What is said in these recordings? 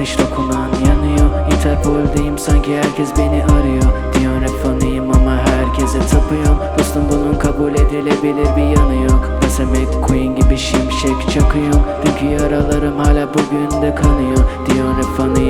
ateş dokunan yanıyor. Interpol'deyim sanki herkes beni arıyor. Diyor rap fanıyım ama herkese tapıyorum. Dostum bunun kabul edilebilir bir yanı yok. Mesela McQueen gibi şimşek çakıyorum. Dünkü yaralarım hala bugün de kanıyor. Diyor rap fanıyım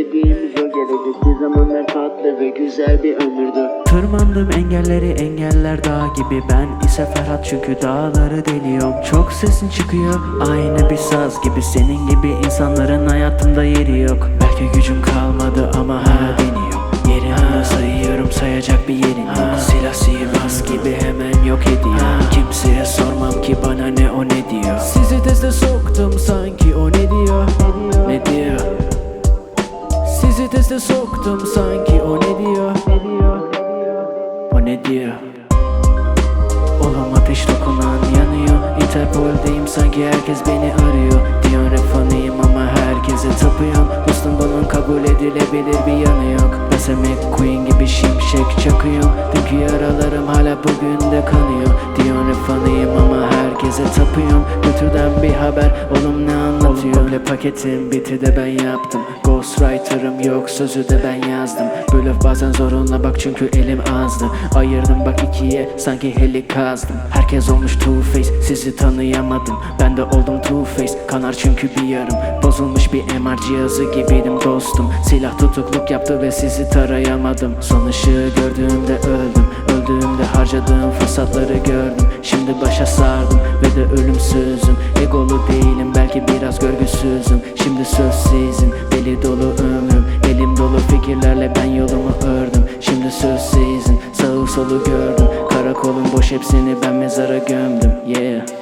dediğimiz o gelecek. Bir zamanlar tatlı ve güzel bir ömürdü. Tırmandım engelleri engeller dağ gibi. Ben ise Ferhat çünkü dağları deliyorum. Çok sesin çıkıyor aynı bir saz gibi. Senin gibi insanların hayatımda yeri yok. Belki gücüm kalmadı ama hala deniyorum. Yerimde sayıyorum sayacak bir yerin yok. Silah sihirbaz gibi hemen yok ediyor Kimseye sormam ki bana ne o ne diyor sizi teste soktum sanki o ne diyor? O ne diyor? Oğlum ateş dokunan yanıyor. Interpol'deyim sanki herkes beni arıyor. Diyor fanıyım ama herkese tapıyorum. Dostum bunun kabul edilebilir bir yanı yok. Mesela McQueen gibi şimşek çakıyorum Dünkü yaralarım hala bugün de kanıyor. Diyor fanıyım ama herkese tapıyorum. Götürden bir haber. Oğlum ne anlatıyor Komple paketim bitti de ben yaptım. Ghostwriter'ım yok sözü de ben yazdım. Blöf bazen zorunla bak çünkü elim azdı. Ayırdım bak ikiye sanki heli kazdım. Herkes olmuş two face sizi tanıyamadım. Ben de oldum two face kanar çünkü bir yarım. Bozulmuş bir MR cihazı gibiydim dostum. Silah tutukluk yaptı ve sizi tarayamadım. Son ışığı gördüğümde öldüm fırsatları gördüm. Şimdi başa sardım ve de ölümsüzüm. Egolu değilim belki biraz görgüsüzüm. Şimdi söz sizin deli dolu ömrüm. Elim dolu fikirlerle ben yolumu ördüm. Şimdi söz sizin sağı solu gördüm. Karakolum boş hepsini ben mezara gömdüm. Yeah.